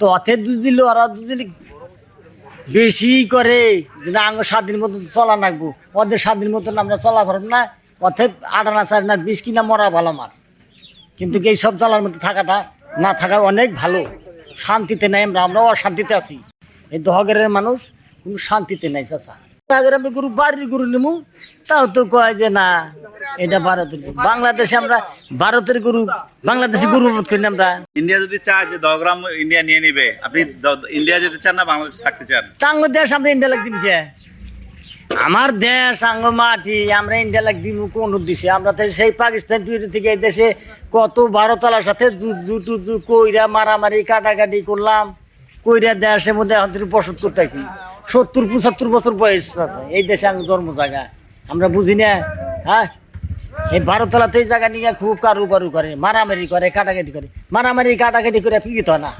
তো দুধ দিল, ওরা দুধ দিলে বেশি করে যে না আঙ্গ স্বাধীন মতো চলা নাকবো ওদের স্বাধীন মতন আমরা চলা পারব না অথে আটানা চার না বিষ কিনা মরা ভালো আমার। কিন্তু এই সব জ্বালার মধ্যে থাকাটা না থাকা অনেক ভালো। শান্তিতে নেই আমরা আমরাও অশান্তিতে আছি। এই দহগের মানুষ কোনো শান্তিতে নেই, চাচা। আগের আমি গরু বাড়ির গরু নিমু। তাও তো কয় যে না এটা ভারতের গরু। বাংলাদেশে আমরা ভারতের গরু বাংলাদেশি গরু বোধ করি আমরা। ইন্ডিয়া যদি চায় যে দগ্রাম ইন্ডিয়া নিয়ে নিবে আপনি ইন্ডিয়া যেতে চান না বাংলাদেশ থাকতে চান? টাঙ্গ দেশ আমরা ইন্ডিয়া কে? আমার দেশ আঙ্গ মাটি আমরা ইন্ডিয়া লাগ দিন কোন উদ্দেশ্যে? আমরা তো সেই পাকিস্তান পিরিয়ড থেকে এই দেশে কত ভারতলার সাথে কইরা মারামারি কাটাকাটি করলাম। কইরা দেশের মধ্যে এখন বসত করতেছি। সত্তর পঁচাত্তর বছর বয়স আছে। এই দেশে আমি জন্ম জায়গা। আমরা বুঝি না হ্যাঁ? এই ভারতলাতে এই জায়গা নিয়ে খুব কারু কারু করে মারামারি করে, কাটাকাটি করে। মারামারি, কাটাকাটি করে, পীড়িত না।